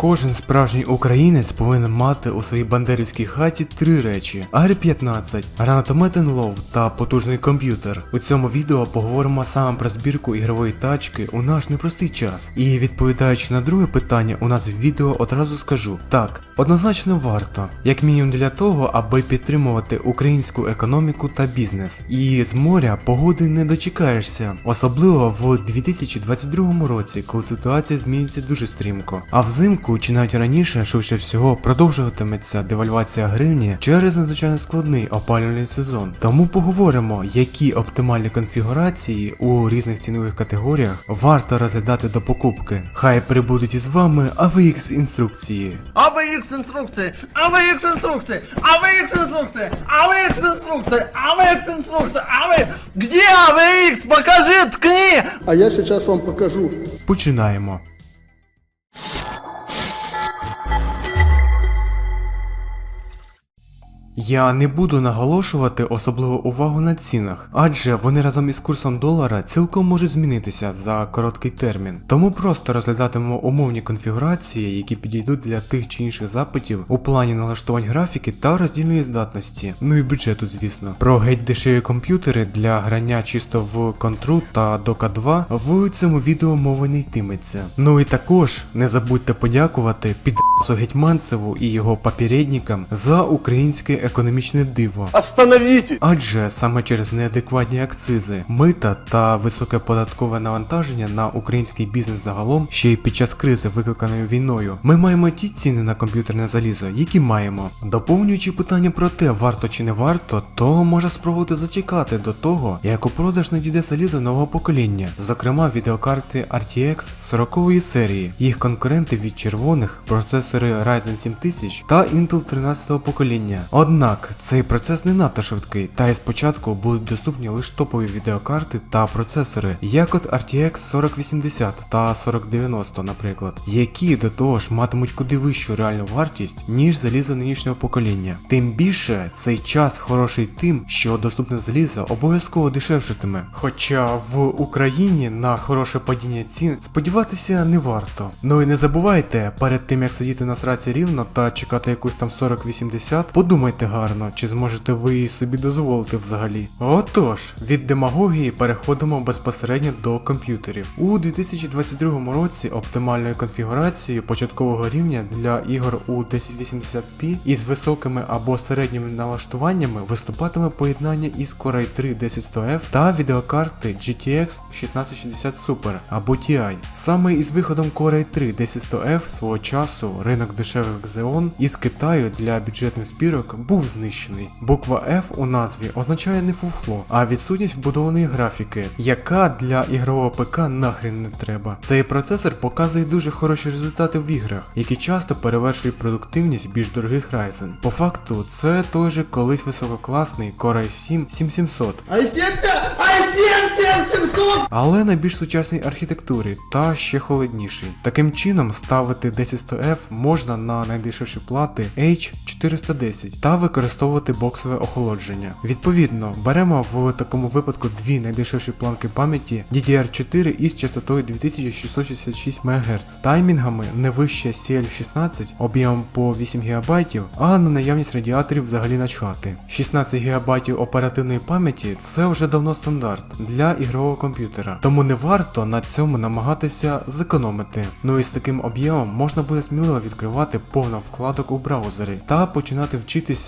Кожен справжній українець повинен мати у своїй бандерівській хаті три речі: АР-15, гранатомет Лов та потужний комп'ютер. У цьому відео поговоримо саме про збірку ігрової тачки у наш непростий час. І відповідаючи на друге питання, у нас в відео одразу скажу: так, однозначно варто, як мінімум для того, аби підтримувати українську економіку та бізнес. І з моря погоди не дочекаєшся, особливо в 2022 році, коли ситуація змінюється дуже стрімко. А взимку чи навіть раніше, швидше всього, продовжуватиметься девальвація гривні через надзвичайно складний опалювальний сезон. Тому поговоримо, які оптимальні конфігурації у різних цінових категоріях варто розглядати до покупки. Хай прибудуть із вами AVX інструкції. AVX инструкции! AVX инструкции! AVX инструкции! AVX инструкции! AVX инструкции! AVX... Где AVX? Покажи, ткни! А я сейчас вам покажу. Починаємо. Я не буду наголошувати особливу увагу на цінах, адже вони разом із курсом долара цілком можуть змінитися за короткий термін. Тому просто розглядатимемо умовні конфігурації, які підійдуть для тих чи інших запитів у плані налаштувань графіки та роздільної здатності, ну і бюджету, звісно. Про геть дешеві комп'ютери для грання чисто в Control та Doka 2 в цьому відео мови не йтиметься. Ну і також не забудьте подякувати підрасу Гетьманцеву і його попередникам за українське економічне диво. Остановите! Адже саме через неадекватні акцизи, мита та високе податкове навантаження на український бізнес загалом, ще й під час кризи, викликаної війною, ми маємо ті ціни на комп'ютерне залізо, які маємо. Доповнюючи питання про те, варто чи не варто, то може спробувати зачекати до того, як у продаж надійде залізо нового покоління, зокрема відеокарти RTX 40 серії, їх конкуренти від червоних, процесори Ryzen 7000 та Intel 13 покоління. Однак цей процес не надто швидкий, та й спочатку будуть доступні лише топові відеокарти та процесори, як от RTX 4080 та 4090, наприклад, які до того ж матимуть куди вищу реальну вартість, ніж залізо нинішнього покоління. Тим більше цей час хороший тим, що доступне залізо обов'язково дешевшитиме. Хоча в Україні на хороше падіння цін сподіватися не варто. Ну і не забувайте, перед тим як сидіти на сраці рівно та чекати якусь там 4080, подумайте гарно, чи зможете ви її собі дозволити взагалі. Отож, від демагогії переходимо безпосередньо до комп'ютерів. У 2022 році оптимальною конфігурацією початкового рівня для ігор у 1080p із високими або середніми налаштуваннями виступатиме поєднання із Core i3 10100F та відеокарти GTX 1660 Super або TI. Саме із виходом Core i3 10100F свого часу ринок дешевих Xeon із Китаю для бюджетних збірок був знищений. Буква F у назві означає не фуфло, а відсутність вбудованої графіки, яка для ігрового ПК нахрен не треба. Цей процесор показує дуже хороші результати в іграх, які часто перевершують продуктивність більш дорогих Ryzen. По факту, це той же колись висококласний Core i7 7700, i7, i7, 7700! але на більш сучасній архітектурі та ще холодніший. Таким чином, ставити 10100F можна на найдешевші плати H410 та використовувати боксове охолодження. Відповідно, беремо в такому випадку дві найдешевші планки пам'яті DDR4 із частотою 2666 МГц, таймінгами не вище CL16 об'ємом по 8 ГБ, а на наявність радіаторів взагалі начхати. 16 ГБ оперативної пам'яті це вже давно стандарт для ігрового комп'ютера, тому не варто на цьому намагатися зекономити. Ну і з таким об'ємом можна буде сміливо відкривати повно вкладок у браузері та починати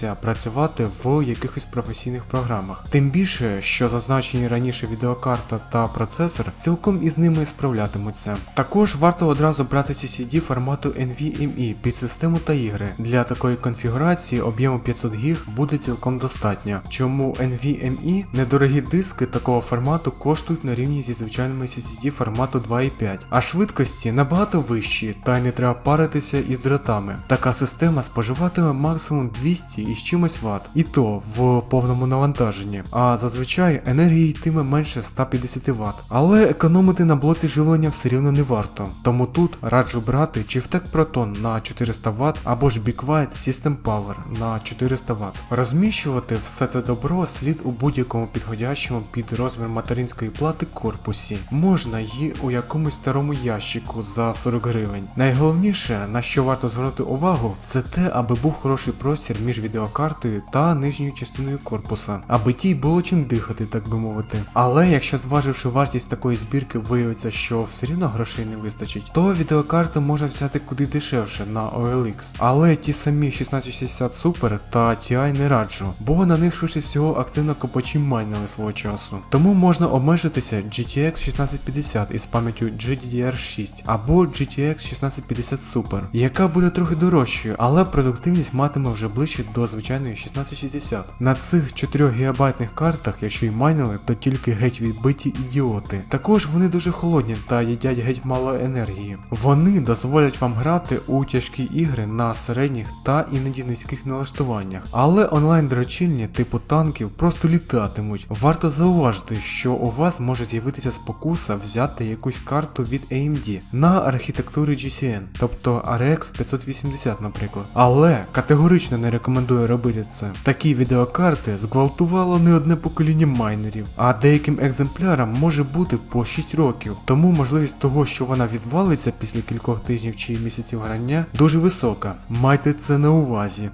вчитися працювати в якихось професійних програмах. Тим більше, що зазначені раніше відеокарта та процесор цілком із ними справлятимуться. Також варто одразу брати CCD формату NVMe під систему та ігри. Для такої конфігурації об'єму 500 ГБ буде цілком достатньо. Чому NVMe недорогі диски такого формату коштують на рівні зі звичайними CCD формату 2.5, а швидкості набагато вищі, та й не треба паритися із дротами. Така система споживатиме максимум 200 із чимось Вт, і то в повному навантаженні. А зазвичай енергії йтиме менше 150 Вт. Але економити на блоці живлення все рівно не варто. Тому тут раджу брати Chieftec Proton на 400 Вт або ж Big System Power на 400 Вт. Розміщувати все це добро слід у будь-якому підходящому під розмір материнської плати корпусі. Можна її у якомусь старому ящику за 40 гривень. Найголовніше, на що варто звернути увагу, це те, аби був хороший простір між відеокартою та нижньою частиною корпуса, аби тій було чим дихати, так би мовити. Але якщо зваживши вартість такої збірки, виявиться, що все рівно грошей не вистачить, то відеокарту можна взяти куди дешевше на OLX. Але ті самі 1660 Super та TI не раджу, бо на них швидше всього активно копачі майнили свого часу. Тому можна обмежитися GTX 1650 із пам'яттю GDDR6 або GTX 1650 Super, яка буде трохи дорожчою, але продуктивність матиме вже ближче до звичайної 1660. На цих 4 гігабайтних картах, якщо й майнили, то тільки геть відбиті ідіоти. Також вони дуже холодні та їдять геть мало енергії. Вони дозволять вам грати у тяжкі ігри на середніх та іноді низьких налаштуваннях. Але онлайн дрочильні типу танків просто літатимуть. Варто зауважити, що у вас може з'явитися спокуса взяти якусь карту від AMD на архітектурі GCN, тобто RX 580, наприклад. Але категорично не рекомендую робити це. Такі відеокарти зґвалтувало не одне покоління майнерів, а деяким екземплярам може бути по 6 років. Тому можливість того, що вона відвалиться після кількох тижнів чи місяців грання, дуже висока. Майте це на увазі.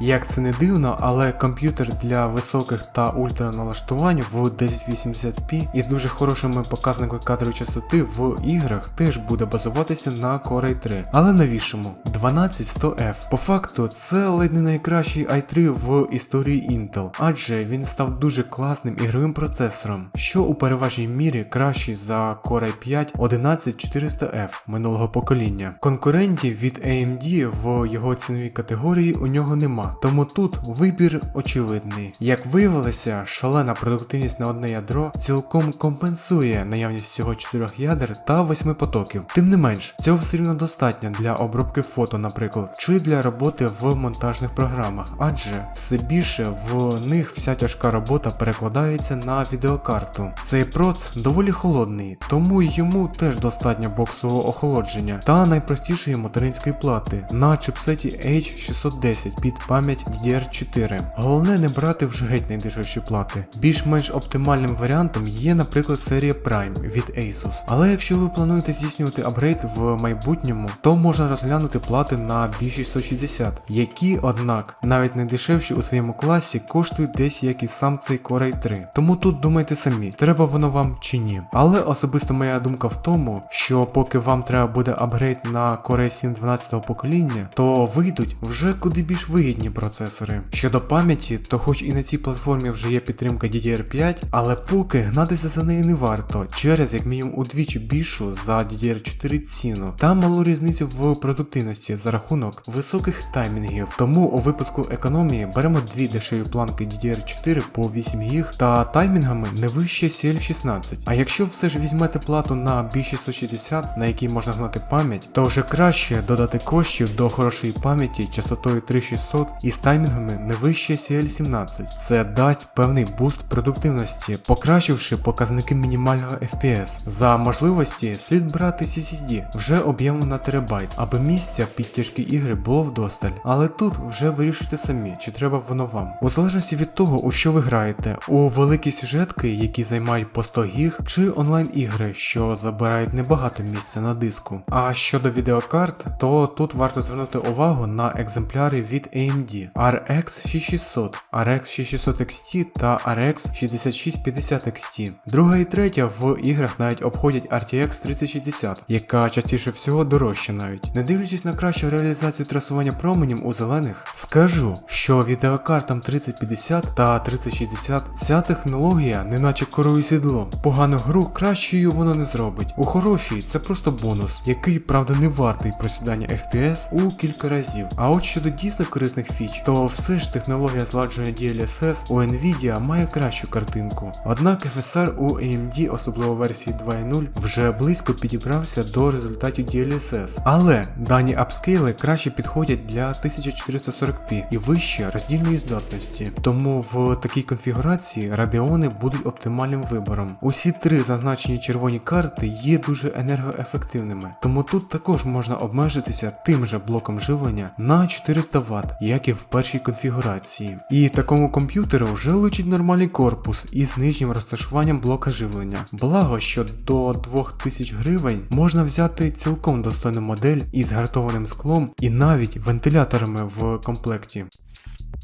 Як це не дивно, але комп'ютер для високих та ультраналаштувань в 1080p із дуже хорошими показниками кадрової частоти в іграх теж буде базуватися на Core i3. Але навішому 12100F. По факту, це ледь не найкращий i3 в історії Intel, адже він став дуже класним ігровим процесором, що у переважній мірі кращий за Core i5 11400F минулого покоління. Конкурентів від AMD в його ціновій категорії у нього тому тут вибір очевидний. Як виявилося, шалена продуктивність на одне ядро цілком компенсує наявність всього 4 ядер та 8 потоків. Тим не менш, цього все рівно достатньо для обробки фото, наприклад, чи для роботи в монтажних програмах, адже все більше в них вся тяжка робота перекладається на відеокарту. Цей проц доволі холодний, тому йому теж достатньо боксового охолодження та найпростішої материнської плати на чипсеті H610 під пам'ять DDR4. Головне не брати вже геть найдешевші плати. Більш-менш оптимальним варіантом є, наприклад, серія Prime від Asus. Але якщо ви плануєте здійснювати апгрейд в майбутньому, то можна розглянути плати на B660, які, однак, навіть найдешевші у своєму класі коштують десь як і сам цей Core i3. Тому тут думайте самі, треба воно вам чи ні. Але особисто моя думка в тому, що поки вам треба буде апгрейд на Core 7 12 покоління, то вийдуть вже куди більш вигідні процесори. Щодо пам'яті, то хоч і на цій платформі вже є підтримка DDR5, але поки гнатися за нею не варто, через як мінімум удвічі більшу за DDR4 ціну та малу різницю в продуктивності за рахунок високих таймінгів. Тому у випадку економії беремо дві дешеві планки DDR4 по 8 ГБ та таймінгами не вище CL16. А якщо все ж візьмете плату на B660, на якій можна гнати пам'ять, то вже краще додати коштів до хорошої пам'яті частотою 3600 і з таймінгами не вище CL17. Це дасть певний буст продуктивності, покращивши показники мінімального FPS. За можливості слід брати CCD вже об'ємом на терабайт, аби місця під тяжкі ігри було вдосталь. Але тут вже вирішуйте самі, чи треба воно вам. У залежності від того, у що ви граєте, у великі сюжетки, які займають по 100 гіг, чи онлайн ігри, що забирають небагато місця на диску. А щодо відеокарт, то тут варто звернути увагу на екземпляри від AMD RX 6600, RX 6600 XT та RX 6650 XT. Друга і третя в іграх навіть обходять RTX 3060, яка частіше всього дорожча навіть. Не дивлячись на кращу реалізацію трасування променем у зелених, скажу, що відеокартам 3050 та 3060 ця технологія неначе корові сідло. Погану гру кращою воно не зробить. У хорошій це просто бонус, який, правда, не вартий просідання FPS у кілька разів. А от щодо дійсно корисних фіч, то все ж технологія зладження DLSS у Nvidia має кращу картинку. Однак FSR у AMD, особливо версії 2.0, вже близько підібрався до результатів DLSS. Але дані апскейли краще підходять для 1440p і вище роздільної здатності. Тому в такій конфігурації радіони будуть оптимальним вибором. Усі три зазначені червоні карти є дуже енергоефективними, тому тут також можна обмежитися тим же блоком живлення на 400 Вт, як в першій конфігурації. І такому комп'ютеру вже личить нормальний корпус із нижнім розташуванням блока живлення. Благо, що до 2000 гривень можна взяти цілком достойну модель із гартованим склом і навіть вентиляторами в комплекті.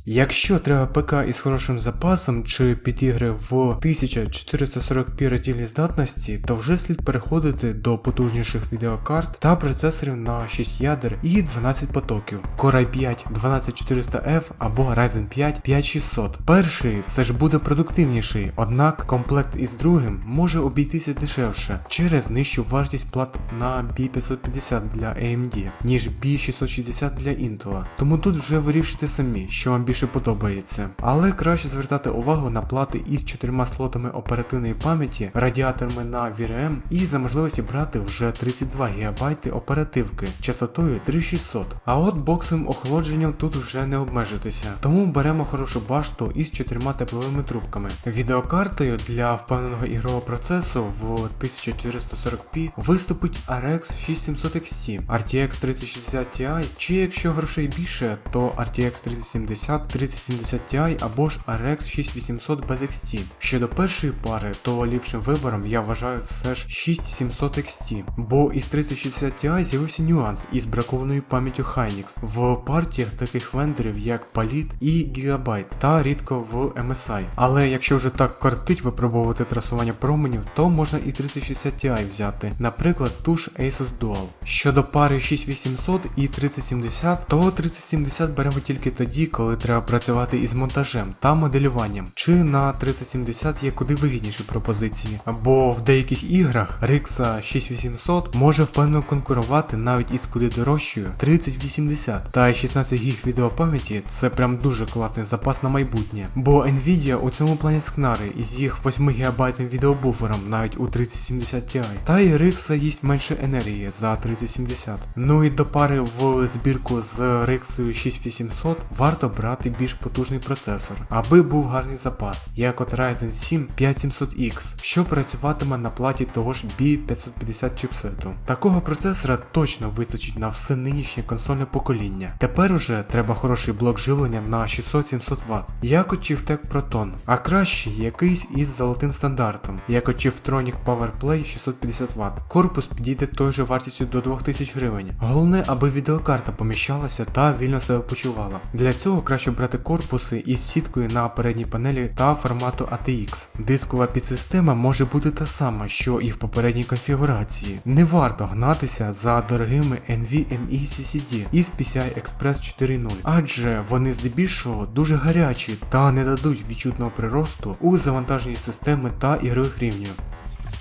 Якщо треба ПК із хорошим запасом чи під ігри в 1440p роздільній здатності, то вже слід переходити до потужніших відеокарт та процесорів на 6 ядер і 12 потоків Core i5 12400F або Ryzen 5 5600. Перший все ж буде продуктивніший, однак комплект із другим може обійтися дешевше через нижчу вартість плат на B550 для AMD, ніж B660 для Intel. Тому тут вже вирішуйте самі, що вам більше подобається. Але краще звертати увагу на плати із чотирма слотами оперативної пам'яті, радіаторами на VRM і за можливості брати вже 32 ГБ оперативки частотою 3600. А от боксовим охолодженням тут вже не обмежитися. Тому беремо хорошу башту із чотирма тепловими трубками. Відеокартою для впевненого ігрового процесу в 1440p виступить RX 6700 XT, RTX 3060 Ti, чи якщо грошей більше, то RTX 3070, 3070 Ti або ж RX 6800 без XT. Щодо першої пари, то ліпшим вибором я вважаю все ж 6700 XT, бо із 3060 Ti з'явився нюанс із бракованою пам'яттю Hynix в партіях таких вендорів як Palit і Gigabyte та рідко в MSI. Але якщо вже так кортить випробовувати трасування променів, то можна і 3060 Ti взяти, наприклад, ту ж Asus Dual. Щодо пари 6800 і 3070, то 3070 беремо тільки тоді, коли треба працювати із монтажем та моделюванням. Чи на 3070 є куди вигідніші пропозиції, бо в деяких іграх Rixa 6800 може впевнено конкурувати навіть із куди дорожчою 3080 та 16 ГБ відеопам'яті це прям дуже класний запас на майбутнє. Бо Nvidia у цьому плані скнари із їх 8 ГБ відеобуфером навіть у 3070 Ti. Та й Rixa їсть менше енергії за 3070. Ну і до пари в збірку з Rixою 6800 варто брати більш потужний процесор, аби був гарний запас, як от Ryzen 7 5700X, що працюватиме на платі того ж B550 чипсету. Такого процесора точно вистачить на все нинішнє консольне покоління. Тепер уже треба хороший блок живлення на 600-700 Вт, як от Chieftec Proton, а краще якийсь із золотим стандартом, як от Chiftronic PowerPlay 650 Вт. Корпус підійде той же вартістю до 2000 гривень. Головне, аби відеокарта поміщалася та вільно себе почувала. Для цього краще брати корпуси із сіткою на передній панелі та формату ATX. Дискова підсистема може бути та сама, що і в попередній конфігурації. Не варто гнатися за дорогими NVMe SSD із PCI Express 4.0, адже вони здебільшого дуже гарячі та не дадуть відчутного приросту у завантаженні системи та ігрових рівнів.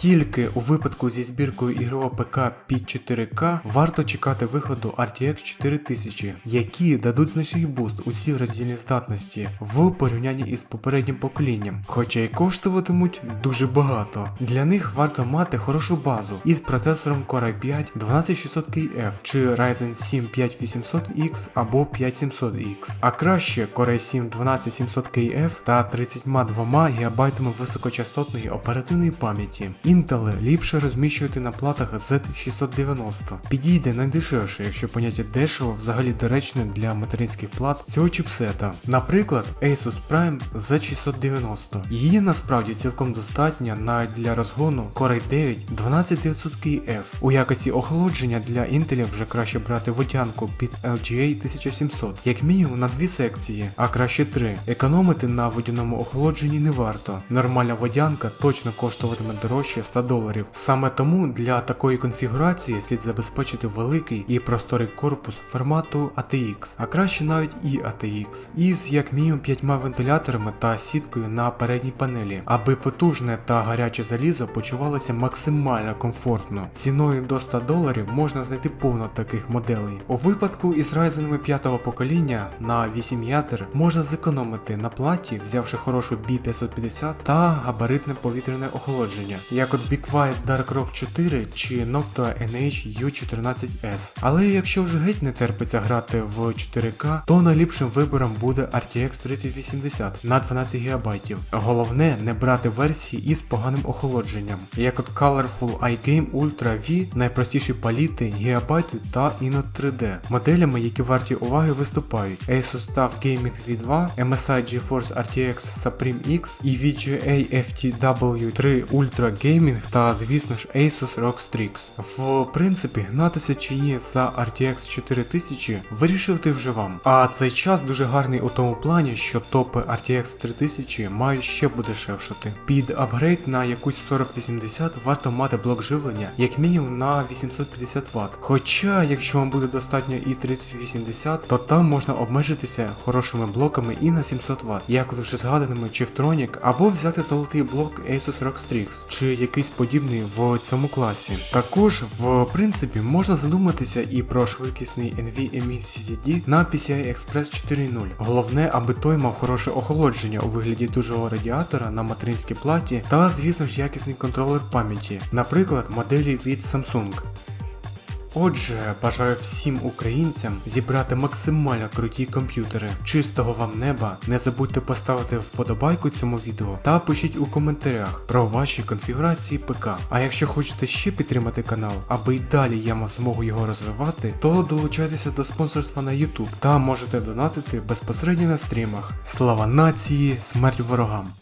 Тільки у випадку зі збіркою ігрового ПК під 4К варто чекати виходу RTX 4000, які дадуть значний буст у цій роздільній здатності в порівнянні із попереднім поколінням, хоча й коштуватимуть дуже багато. Для них варто мати хорошу базу із процесором Core i5 12600KF чи Ryzen 7 5800X або 5700X, а краще Core i7 12700KF та 32 ГБ високочастотної оперативної пам'яті. Intel ліпше розміщувати на платах Z690. Підійде найдешевше, якщо поняття дешево взагалі доречне для материнських плат цього чіпсета. Наприклад, Asus Prime Z690. Її насправді цілком достатньо навіть для розгону Core i9 12900KF. У якості охолодження для Intel вже краще брати водянку під LGA 1700, як мінімум на дві секції, а краще три. Економити на водяному охолодженні не варто. Нормальна водянка точно коштуватиме дорожче 100 доларів. Саме тому для такої конфігурації слід забезпечити великий і просторий корпус формату ATX, а краще навіть і ATX, із як мінімум 5 вентиляторами та сіткою на передній панелі, аби потужне та гаряче залізо почувалося максимально комфортно. Ціною до 100 доларів можна знайти повно таких моделей. У випадку із райзенами 5-го покоління на 8 ядер можна зекономити на платі, взявши хорошу B550 та габаритне повітряне охолодження, як от Be Quiet Dark Rock 4 чи Noctua NH U14S. Але якщо вже геть не терпиться грати в 4К, то найліпшим вибором буде RTX 3080 на 12 ГБ. Головне не брати версії із поганим охолодженням, як от Colorful iGame Ultra V, найпростіші паліти, гігабайти та Inno 3D. Моделями, які варті уваги виступають Asus TUF Gaming V2, MSI GeForce RTX Supreme X і VGA FTW3 Ultra Gaming та, звісно ж, Asus ROG Strix. В принципі, гнатися чи ні за RTX 4000 вирішувати вже вам. А цей час дуже гарний у тому плані, що топи RTX 3000 мають ще подешевшати. Під апгрейд на якусь 4080 варто мати блок живлення як мінімум на 850 Вт. Хоча, якщо вам буде достатньо і 3080, то там можна обмежитися хорошими блоками і на 700 Вт, як вже згаданими Chiftronic, або взяти золотий блок Asus ROG Strix, чи якийсь подібний в цьому класі. Також, в принципі, можна задуматися і про швидкісний NVMe CCD на PCI Express 4.0. Головне, аби той мав хороше охолодження у вигляді дужого радіатора на материнській платі та, звісно ж, якісний контролер пам'яті, наприклад, моделі від Samsung. Отже, бажаю всім українцям зібрати максимально круті комп'ютери. Чистого вам неба. Не забудьте поставити вподобайку цьому відео та пишіть у коментарях про ваші конфігурації ПК. А якщо хочете ще підтримати канал, аби й далі я мав змогу його розвивати, то долучайтеся до спонсорства на YouTube та можете донатити безпосередньо на стрімах. Слава нації, смерть ворогам!